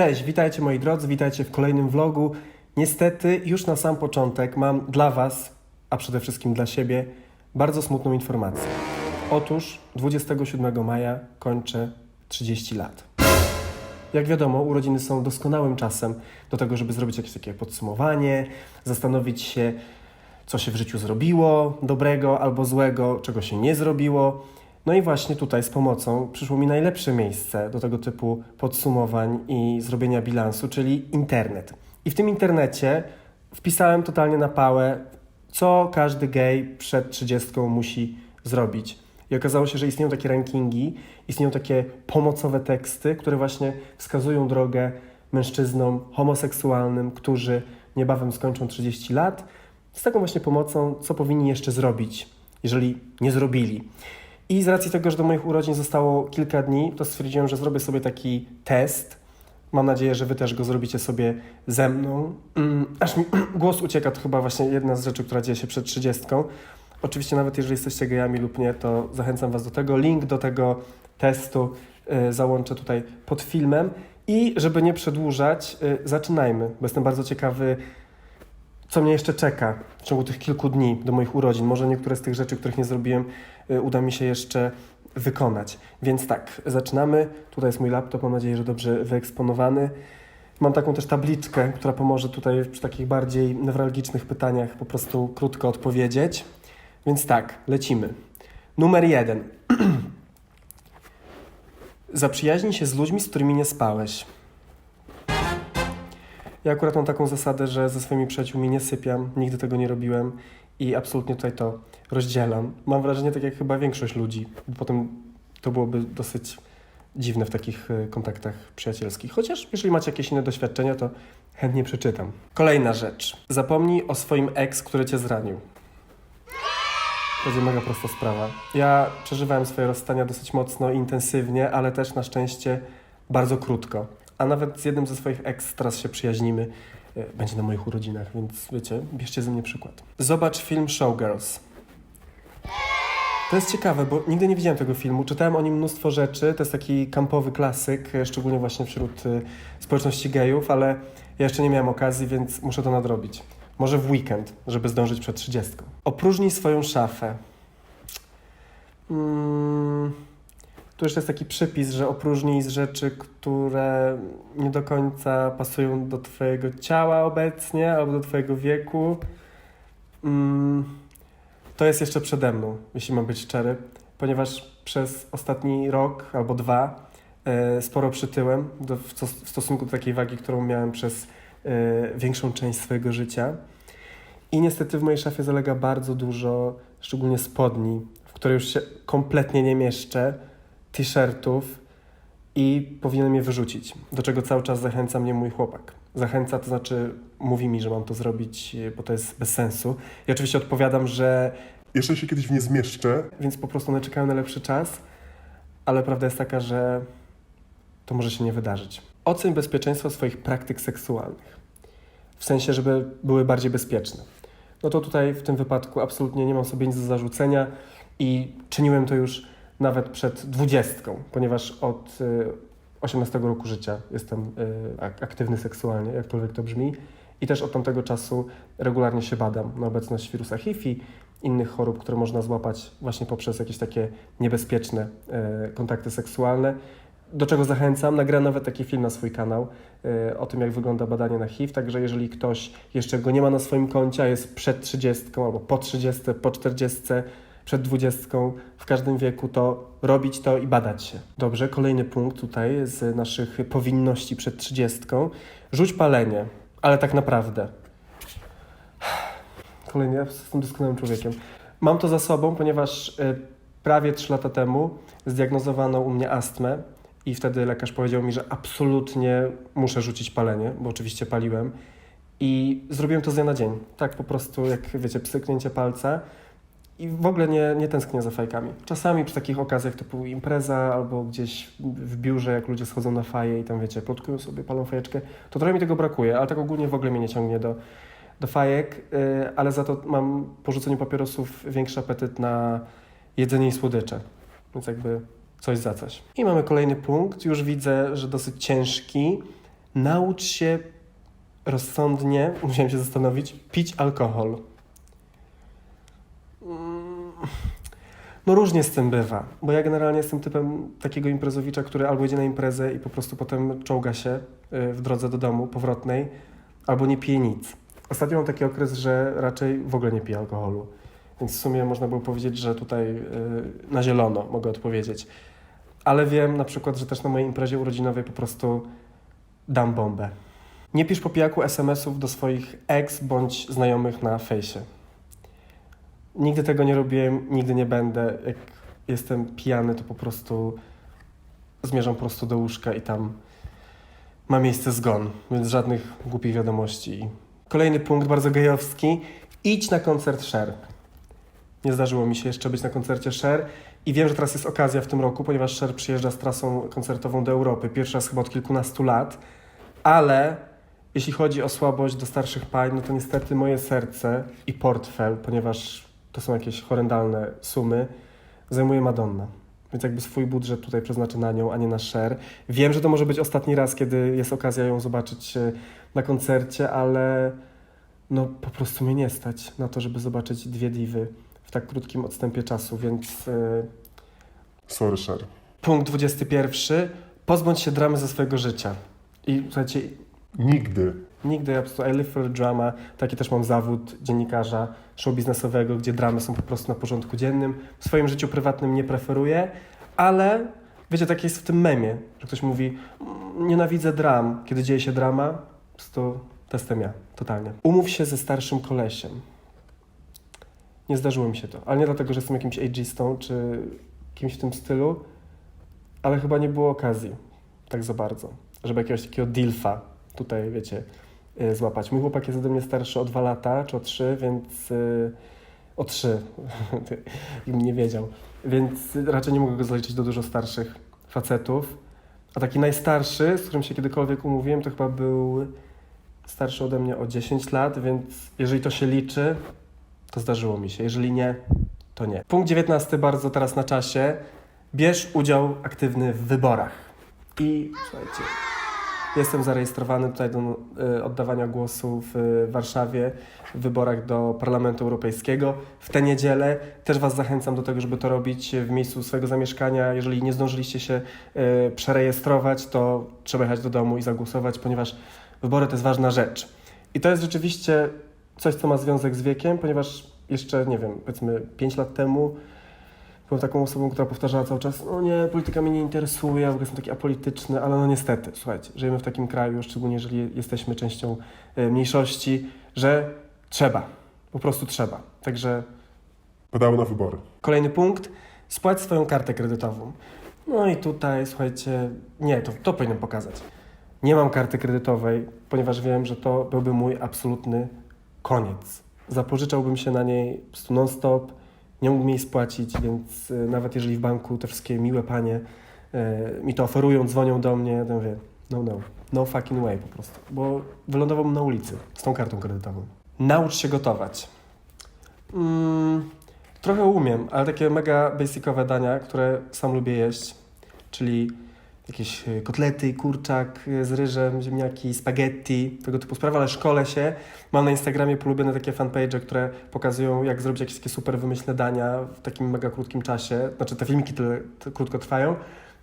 Cześć, witajcie moi drodzy, witajcie w kolejnym vlogu. Niestety, już na sam początek mam dla Was, a przede wszystkim dla siebie, bardzo smutną informację. Otóż 27 maja kończę 30 lat. Jak wiadomo, urodziny są doskonałym czasem do tego, żeby zrobić jakieś takie podsumowanie, zastanowić się, co się w życiu zrobiło dobrego albo złego, czego się nie zrobiło. No i właśnie tutaj z pomocą przyszło mi najlepsze miejsce do tego typu podsumowań i zrobienia bilansu, czyli internet. I w tym internecie wpisałem totalnie na pałę, co każdy gej przed 30 musi zrobić. I okazało się, że istnieją takie rankingi, istnieją takie pomocowe teksty, które właśnie wskazują drogę mężczyznom homoseksualnym, którzy niebawem skończą 30 lat, z taką właśnie pomocą, co powinni jeszcze zrobić, jeżeli nie zrobili. I z racji tego, że do moich urodzin zostało kilka dni, to stwierdziłem, że zrobię sobie taki test. Mam nadzieję, że Wy też go zrobicie sobie ze mną. Mm, aż mi głos ucieka, to chyba właśnie jedna z rzeczy, która dzieje się przed 30. Oczywiście nawet jeżeli jesteście gejami lub nie, to zachęcam Was do tego. Link do tego testu y, załączę tutaj pod filmem. I żeby nie przedłużać, y, zaczynajmy, bo jestem bardzo ciekawy, co mnie jeszcze czeka w ciągu tych kilku dni do moich urodzin. Może niektóre z tych rzeczy, których nie zrobiłem, uda mi się jeszcze wykonać. Więc tak, zaczynamy. Tutaj jest mój laptop, mam nadzieję, że dobrze wyeksponowany. Mam taką też tabliczkę, która pomoże tutaj przy takich bardziej newralgicznych pytaniach po prostu krótko odpowiedzieć. Więc tak, lecimy. Numer jeden. Zaprzyjaźnij się z ludźmi, z którymi nie spałeś. Ja akurat mam taką zasadę, że ze swoimi przyjaciółmi nie sypiam, nigdy tego nie robiłem i absolutnie tutaj to rozdzielam. Mam wrażenie, tak jak chyba większość ludzi. Potem to byłoby dosyć dziwne w takich y, kontaktach przyjacielskich. Chociaż jeżeli macie jakieś inne doświadczenia, to chętnie przeczytam. Kolejna rzecz. Zapomnij o swoim ex, który cię zranił. To jest mega prosta sprawa. Ja przeżywałem swoje rozstania dosyć mocno intensywnie, ale też na szczęście bardzo krótko. A nawet z jednym ze swoich ex teraz się przyjaźnimy. E, Będzie na moich urodzinach, więc wiecie, bierzcie ze mnie przykład. Zobacz film Showgirls. To jest ciekawe, bo nigdy nie widziałem tego filmu. Czytałem o nim mnóstwo rzeczy. To jest taki kampowy klasyk, e, szczególnie właśnie wśród y, społeczności gejów, ale ja jeszcze nie miałem okazji, więc muszę to nadrobić. Może w weekend, żeby zdążyć przed 30. Opróżnij swoją szafę. Mm, tu jeszcze jest taki przypis, że opróżnij z rzeczy, które nie do końca pasują do Twojego ciała obecnie albo do Twojego wieku. Mm, to jest jeszcze przede mną, jeśli mam być szczery, ponieważ przez ostatni rok albo dwa e, sporo przytyłem do, w, w stosunku do takiej wagi, którą miałem przez e, większą część swojego życia. I niestety w mojej szafie zalega bardzo dużo, szczególnie spodni, w które już się kompletnie nie mieszczę, t-shirtów i powinienem je wyrzucić. Do czego cały czas zachęca mnie mój chłopak. Zachęca, to znaczy mówi mi, że mam to zrobić, bo to jest bez sensu. I oczywiście odpowiadam, że Jeszcze się kiedyś w nie zmieszczę. więc po prostu one czekają na lepszy czas, ale prawda jest taka, że to może się nie wydarzyć. Oceń bezpieczeństwo swoich praktyk seksualnych. W sensie, żeby były bardziej bezpieczne. No to tutaj w tym wypadku absolutnie nie mam sobie nic do zarzucenia i czyniłem to już nawet przed dwudziestką, ponieważ od y, 18 roku życia jestem y, ak- aktywny seksualnie, jakkolwiek to brzmi. I też od tamtego czasu regularnie się badam na obecność wirusa HIV i innych chorób, które można złapać właśnie poprzez jakieś takie niebezpieczne e, kontakty seksualne. Do czego zachęcam, nagrałem nawet taki film na swój kanał o tym, jak wygląda badanie na HIV, także jeżeli ktoś jeszcze go nie ma na swoim koncie, a jest przed 30 albo po 30, po 40, przed 20, w każdym wieku, to robić to i badać się. Dobrze, kolejny punkt tutaj z naszych powinności przed 30. Rzuć palenie, ale tak naprawdę. Kolejny, ja jestem doskonałym człowiekiem. Mam to za sobą, ponieważ y, prawie 3 lata temu zdiagnozowano u mnie astmę i wtedy lekarz powiedział mi, że absolutnie muszę rzucić palenie, bo oczywiście paliłem. I zrobiłem to z dnia na dzień. Tak po prostu, jak wiecie, psyknięcie palca. I w ogóle nie, nie tęsknię za fajkami. Czasami przy takich okazjach typu impreza albo gdzieś w biurze, jak ludzie schodzą na faję i tam, wiecie, plotkują sobie, palą fajeczkę, to trochę mi tego brakuje, ale tak ogólnie w ogóle mnie nie ciągnie do, do fajek, y, ale za to mam po rzuceniu papierosów większy apetyt na jedzenie i słodycze. Więc jakby coś za coś. I mamy kolejny punkt, już widzę, że dosyć ciężki. Naucz się rozsądnie, musiałem się zastanowić, pić alkohol. No różnie z tym bywa, bo ja generalnie jestem typem takiego imprezowicza, który albo idzie na imprezę i po prostu potem czołga się y, w drodze do domu powrotnej, albo nie pije nic. Ostatnio mam taki okres, że raczej w ogóle nie piję alkoholu. Więc w sumie można było powiedzieć, że tutaj y, na zielono mogę odpowiedzieć. Ale wiem na przykład, że też na mojej imprezie urodzinowej po prostu dam bombę. Nie pisz po pijaku SMS-ów do swoich ex bądź znajomych na fejsie. Nigdy tego nie robiłem, nigdy nie będę. Jak jestem pijany, to po prostu zmierzam po prostu do łóżka i tam ma miejsce zgon, więc żadnych głupich wiadomości. Kolejny punkt, bardzo gejowski. Idź na koncert Cher. Nie zdarzyło mi się jeszcze być na koncercie Cher i wiem, że teraz jest okazja w tym roku, ponieważ Cher przyjeżdża z trasą koncertową do Europy. Pierwszy raz chyba od kilkunastu lat, ale jeśli chodzi o słabość do starszych pań, no to niestety moje serce i portfel, ponieważ to są jakieś horrendalne sumy, zajmuje Madonna. Więc jakby swój budżet tutaj przeznaczę na nią, a nie na Cher. Wiem, że to może być ostatni raz, kiedy jest okazja ją zobaczyć e, na koncercie, ale no po prostu mnie nie stać na to, żeby zobaczyć dwie diwy w tak krótkim odstępie czasu, więc e, Sorry, Sher. punkt 21. Pozbądź się dramy ze swojego życia. I słuchajcie, Nigdy. Nigdy, ja po prostu I live for drama. Taki też mam zawód dziennikarza show biznesowego, gdzie dramy są po prostu na porządku dziennym. W swoim życiu prywatnym nie preferuję, ale wiecie, tak jest w tym memie, że ktoś mówi "Mm, nienawidzę dram. Kiedy dzieje się drama, po prostu to jestem ja, totalnie. Umów się ze starszym kolesiem. Nie zdarzyło mi się to, ale nie dlatego, że jestem jakimś ageistą czy kimś w tym stylu, ale chyba nie było okazji tak za bardzo, żeby jakiegoś takiego dilfa tutaj, wiecie, złapać. Mój chłopak jest ode mnie starszy o dwa lata, czy o trzy, więc y, o trzy, nie wiedział. Więc raczej nie mogę go zaliczyć do dużo starszych facetów. A taki najstarszy, z którym się kiedykolwiek umówiłem, to chyba był starszy ode mnie o 10 lat, więc jeżeli to się liczy, to zdarzyło mi się. Jeżeli nie, to nie. Punkt 19, bardzo teraz na czasie. Bierz udział aktywny w wyborach. I słuchajcie, Jestem zarejestrowany tutaj do y, oddawania głosu w y, Warszawie w wyborach do Parlamentu Europejskiego. W tę niedzielę też Was zachęcam do tego, żeby to robić w miejscu swojego zamieszkania. Jeżeli nie zdążyliście się y, przerejestrować, to trzeba jechać do domu i zagłosować, ponieważ wybory to jest ważna rzecz. I to jest rzeczywiście coś, co ma związek z wiekiem, ponieważ jeszcze, nie wiem, powiedzmy 5 lat temu byłem taką osobą, która powtarzała cały czas, no nie, polityka mnie nie interesuje, w ogóle jestem taki apolityczny, ale no niestety, słuchajcie, żyjemy w takim kraju, szczególnie jeżeli jesteśmy częścią e, mniejszości, że trzeba, po prostu trzeba. Także Pedały na wybory. kolejny punkt, spłać swoją kartę kredytową. No i tutaj, słuchajcie, nie, to, to powinienem pokazać. Nie mam karty kredytowej, ponieważ wiem, że to byłby mój absolutny koniec. Zapożyczałbym się na niej non-stop, nie mógłbym jej spłacić, więc y, nawet jeżeli w banku te wszystkie miłe panie y, mi to oferują, dzwonią do mnie, to mówię, no, no, no fucking way po prostu, bo wylądowałbym na ulicy z tą kartą kredytową. Naucz się gotować. Mm, trochę umiem, ale takie mega basicowe dania, które sam lubię jeść, czyli jakieś y, kotlety, kurczak y, z ryżem, ziemniaki, spaghetti, tego typu sprawy, ale szkole się. Mam na Instagramie polubione takie fanpage, które pokazują, jak zrobić jakieś takie super wymyślne dania w takim mega krótkim czasie. Znaczy, te filmiki tyle krótko trwają.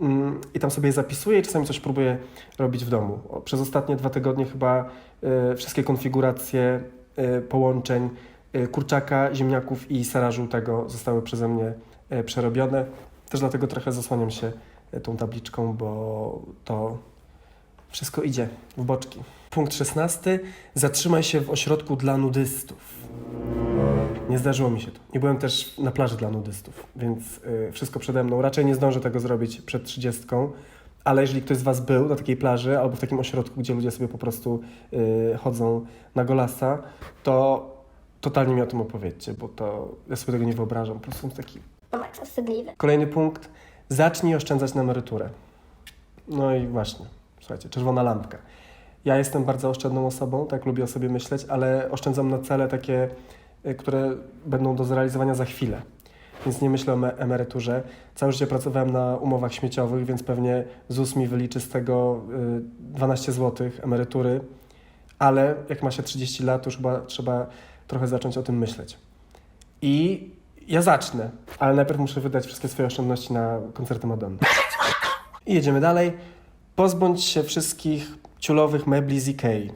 Mm, I tam sobie zapisuję i czasami coś próbuję robić w domu. Przez ostatnie dwa tygodnie chyba y, wszystkie konfiguracje połączeń kurczaka, ziemniaków i sera żółtego zostały przeze mnie przerobione. Też dlatego trochę zasłaniam się tą tabliczką, bo to wszystko idzie w boczki. Punkt 16. Zatrzymaj się w ośrodku dla nudystów. Nie zdarzyło mi się to. Nie byłem też na plaży dla nudystów, więc y, wszystko przede mną. Raczej nie zdążę tego zrobić przed 30. Ale jeżeli ktoś z Was był na takiej plaży albo w takim ośrodku, gdzie ludzie sobie po prostu y, chodzą na golasa, to totalnie mi o tym opowiedzcie, bo to ja sobie tego nie wyobrażam. Po prostu taki wstydliwe. Kolejny punkt. Zacznij oszczędzać na emeryturę. No i właśnie, słuchajcie, czerwona lampka. Ja jestem bardzo oszczędną osobą, tak lubię o sobie myśleć, ale oszczędzam na cele takie, y, które będą do zrealizowania za chwilę. więc nie myślę o me- emeryturze. Całe życie pracowałem na umowach śmieciowych, więc pewnie ZUS mi wyliczy z tego y, 12 zł emerytury, ale jak ma się 30 lat, to już chyba trzeba trochę zacząć o tym myśleć. I ja zacznę, ale najpierw muszę wydać wszystkie swoje oszczędności na koncerty Madonny. I jedziemy dalej. Pozbądź się wszystkich ciulowych mebli z Ikei.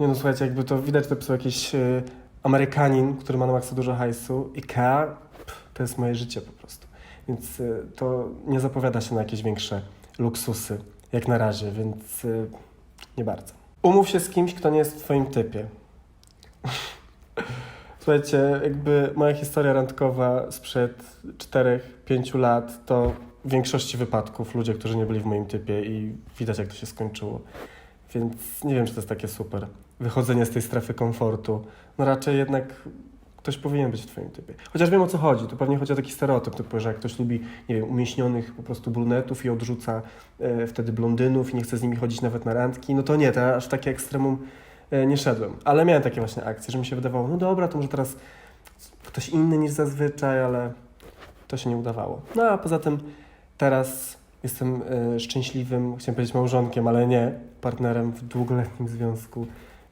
Nie no, słuchajcie, jakby to widać, to pisał jakiś y, Amerykanin, który ma na maksa dużo hajsu. Ikea pff, to jest moje życie po prostu. Więc y, to nie zapowiada się na jakieś większe luksusy, jak na razie, więc y, nie bardzo. Umów się z kimś, kto nie jest w twoim typie. Słuchajcie, jakby moja historia randkowa sprzed 4-5 lat to w większości wypadków ludzie, którzy nie byli w moim typie i widać jak to się skończyło. Więc nie wiem, czy to jest takie super. Wychodzenie z tej strefy komfortu. No raczej jednak ktoś powinien być w twoim typie. Chociaż wiem o co chodzi. Tu pewnie chodzi o taki stereotyp, typu, że jak ktoś lubi, nie wiem, umieśnionych po prostu brunetów i odrzuca e, wtedy blondynów i nie chce z nimi chodzić nawet na randki, no to nie, to aż takie ekstremum nie szedłem. Ale miałem takie właśnie akcje, że mi się wydawało, no dobra, to może teraz ktoś inny niż zazwyczaj, ale to się nie udawało. No a poza tym teraz jestem e, szczęśliwym, chciałem powiedzieć małżonkiem, ale nie, partnerem w długoletnim związku,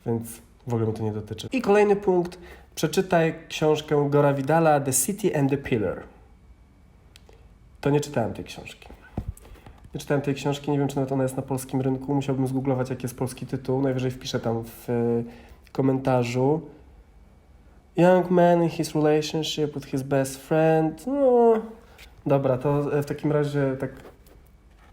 więc w ogóle mnie to nie dotyczy. I kolejny punkt. Przeczytaj książkę Gora Vidala The City and the Pillar. To nie czytałem tej książki. Nie czytałem tej książki, nie wiem czy nawet ona jest na polskim rynku. Musiałbym zgooglować jaki jest polski tytuł. Najwyżej wpiszę tam w e, komentarzu. Young man in his relationship with his best friend. No, dobra, to e, w takim razie tak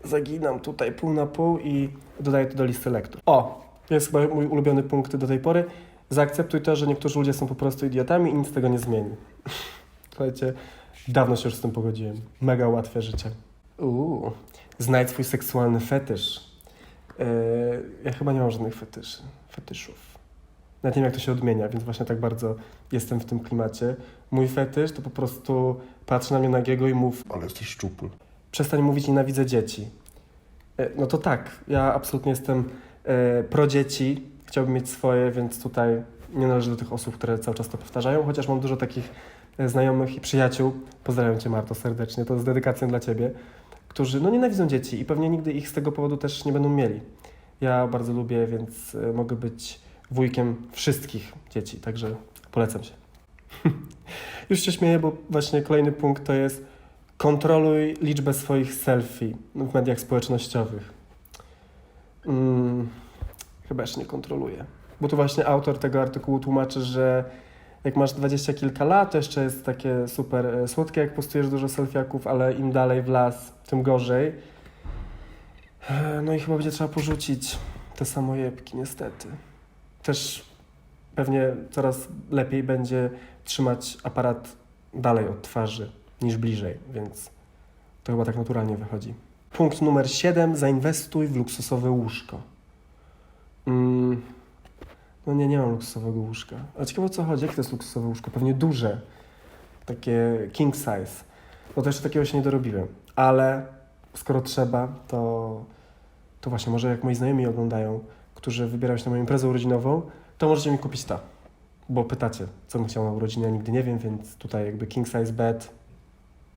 zaginam tutaj pół na pół i dodaję to do listy lektur. O, jest chyba mój ulubiony punkt do tej pory. Zaakceptuj to, że niektórzy ludzie są po prostu idiotami i nic tego nie zmieni. Słuchajcie, dawno się już z tym pogodziłem. Mega ułatwia życie. Uuu, znajdź swój seksualny fetysz. Yy, ja chyba nie mam żadnych fetyszy, fetyszów. Nawet nie wiem, jak to się odmienia, więc właśnie tak bardzo jestem w tym klimacie. Mój fetysz to po prostu patrz na mnie nagiego i mów Ale jesteś szczupły. przestań mówić nienawidzę dzieci. E, No to tak, ja absolutnie jestem e, pro dzieci, chciałbym mieć swoje, więc tutaj nie należę do tych osób, które cały czas to powtarzają, chociaż mam dużo takich e, znajomych i przyjaciół, pozdrawiam Cię Marto serdecznie, to z dedykacją dla Ciebie, którzy no nienawidzą dzieci i pewnie nigdy ich z tego powodu też nie będą mieli. Ja bardzo lubię, więc e, mogę być wujkiem wszystkich dzieci, także polecam się. Już się śmieję, bo właśnie kolejny punkt to jest Kontroluj liczbę swoich selfie w mediach społecznościowych. Mm, chyba jeszcze nie kontroluję. Bo tu właśnie autor tego artykułu tłumaczy, że jak masz dwadzieścia kilka lat, to jeszcze jest takie super e, słodkie, jak postujesz dużo selfiaków, ale im dalej w las, tym gorzej. E, No i chyba będzie trzeba porzucić te samojebki, niestety. Też pewnie coraz lepiej będzie trzymać aparat dalej od twarzy niż bliżej, więc to chyba tak naturalnie wychodzi. Punkt numer 7. Zainwestuj w luksusowe łóżko. Mm, no nie, nie mam luksusowego łóżka. A ciekawe o co chodzi, jakie to jest luksusowe łóżko? Pewnie duże, takie king size. No to jeszcze takiego się nie dorobiłem. Ale skoro trzeba, to, to właśnie może jak moi znajomi oglądają, którzy wybierają się na moją imprezę urodzinową, to możecie mi kupić to. Bo pytacie, co bym chciał na urodziny, nigdy nie wiem, więc tutaj jakby king size bed.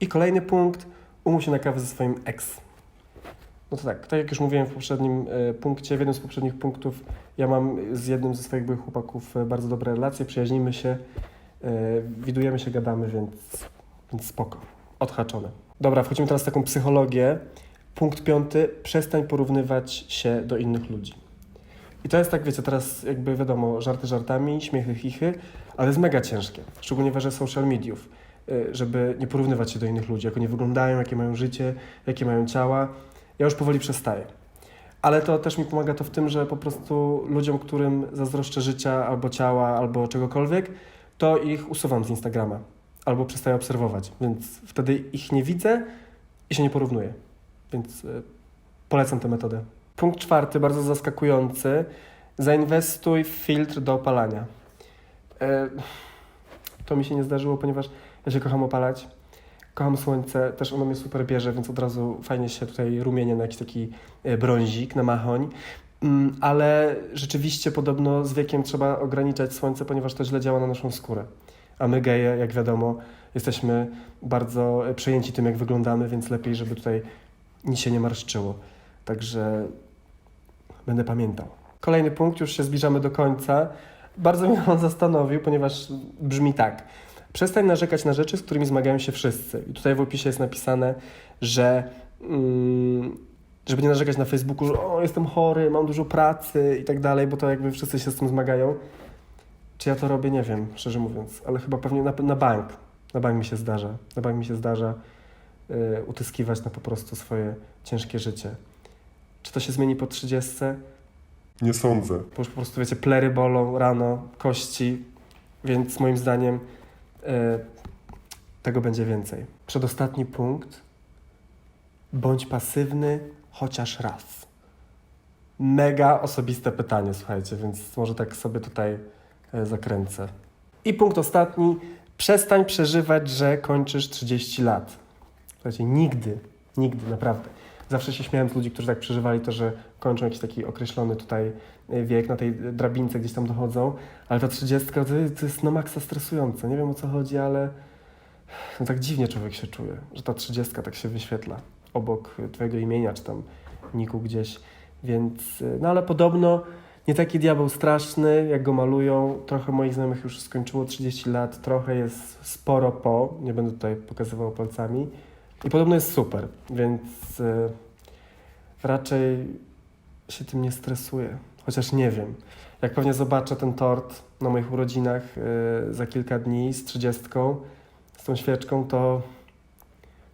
I kolejny punkt, umów się na kawę ze swoim ex. No to tak, tak jak już mówiłem w poprzednim e, punkcie, w jednym z poprzednich punktów, ja mam z jednym ze swoich byłych chłopaków e, bardzo dobre relacje, przyjaźnimy się, e, widujemy się, gadamy, więc, więc spoko, odhaczone. Dobra, wchodzimy teraz w taką psychologię. Punkt piąty, przestań porównywać się do innych ludzi. I to jest tak, wiecie, teraz jakby wiadomo, żarty żartami, śmiechy chichy, ale jest mega ciężkie, szczególnie w erze social mediów, żeby nie porównywać się do innych ludzi, jak oni wyglądają, jakie mają życie, jakie mają ciała. Ja już powoli przestaję. Ale to też mi pomaga to w tym, że po prostu ludziom, którym zazdroszczę życia albo ciała, albo czegokolwiek, to ich usuwam z Instagrama albo przestaję obserwować, więc wtedy ich nie widzę i się nie porównuję. Więc y, polecam tę metodę. Punkt czwarty, bardzo zaskakujący. Zainwestuj w filtr do opalania. E, to mi się nie zdarzyło, ponieważ ja się kocham opalać. Kocham słońce, też ono mnie super bierze, więc od razu fajnie się tutaj rumienię na jakiś taki e, brązik, na machoń. Mm, Ale rzeczywiście podobno z wiekiem trzeba ograniczać słońce, ponieważ to źle działa na naszą skórę. a my geje, jak wiadomo, jesteśmy bardzo e, przejęci tym, jak wyglądamy, więc lepiej, żeby tutaj nic się nie marszczyło. Także będę pamiętał. Kolejny punkt, już się zbliżamy do końca. Bardzo mnie on zastanowił, ponieważ brzmi tak. Przestań narzekać na rzeczy, z którymi zmagają się wszyscy. I tutaj w opisie jest napisane, że mm, żeby nie narzekać na Facebooku, że o, jestem chory, mam dużo pracy i tak dalej, bo to jakby wszyscy się z tym zmagają. Czy ja to robię? Nie wiem, szczerze mówiąc, ale chyba pewnie na, na bank. Na bank mi się zdarza. Na bank mi się zdarza y, utyskiwać na po prostu swoje ciężkie życie. Czy to się zmieni po 30? Nie sądzę. Bo już po prostu, wiecie, plery bolą rano, kości, więc moim zdaniem tego będzie więcej. Przedostatni punkt. Bądź pasywny chociaż raz. Mega osobiste pytanie, słuchajcie, więc może tak sobie tutaj e, zakręcę. I punkt ostatni. Przestań przeżywać, że kończysz 30 lat. Słuchajcie, nigdy, nigdy, naprawdę. Zawsze się śmiałem z ludzi, którzy tak przeżywali to, że kończą jakiś taki określony tutaj y, wiek, na tej drabince gdzieś tam dochodzą, ale ta 30 to, to jest na maksa stresujące. Nie wiem o co chodzi, ale no tak dziwnie człowiek się czuje, że ta 30 tak się wyświetla obok twojego imienia, czy tam niku gdzieś. Więc, y, no ale podobno nie taki diabeł straszny, jak go malują. Trochę moich znajomych już skończyło 30 lat, trochę jest sporo po, nie będę tutaj pokazywał palcami. I podobno jest super, więc y, raczej się tym nie stresuję. Chociaż nie wiem. Jak pewnie zobaczę ten tort na moich urodzinach y, za kilka dni z trzydziestką, z tą świeczką, to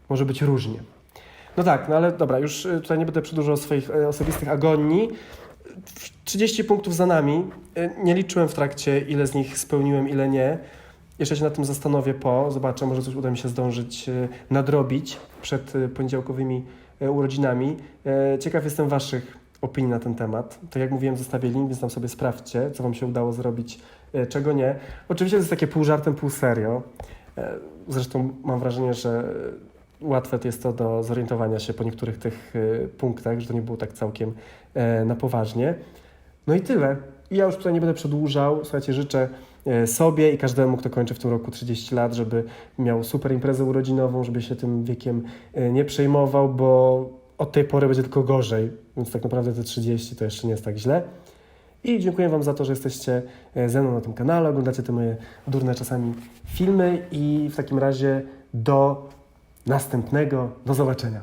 może być różnie. No tak, no ale dobra, już y, tutaj nie będę przedłużał swoich osobistych agonii. 30 punktów za nami. Nie liczyłem w trakcie, ile z nich spełniłem, ile nie. Jeszcze się nad tym zastanowię po, zobaczę, może coś uda mi się zdążyć y, nadrobić przed y, poniedziałkowymi y, urodzinami. E, Ciekaw jestem Waszych opinii na ten temat. Tak jak mówiłem, zostawię link, więc tam sobie sprawdźcie, co Wam się udało zrobić, e, czego nie. Oczywiście to jest takie pół żartem, pół serio. E, Zresztą mam wrażenie, że łatwe to jest to do zorientowania się po niektórych tych e, punktach, że to nie było tak całkiem e, na poważnie. No i tyle. Ja już tutaj nie będę przedłużał. Słuchajcie, życzę e, sobie i każdemu, kto kończy w tym roku 30 lat, żeby miał super imprezę urodzinową, żeby się tym wiekiem e, nie przejmował, bo od tej pory będzie tylko gorzej. Więc tak naprawdę te 30 to jeszcze nie jest tak źle. I dziękuję Wam za to, że jesteście e, ze mną na tym kanale, oglądacie te moje durne czasami filmy i w takim razie do następnego, do zobaczenia.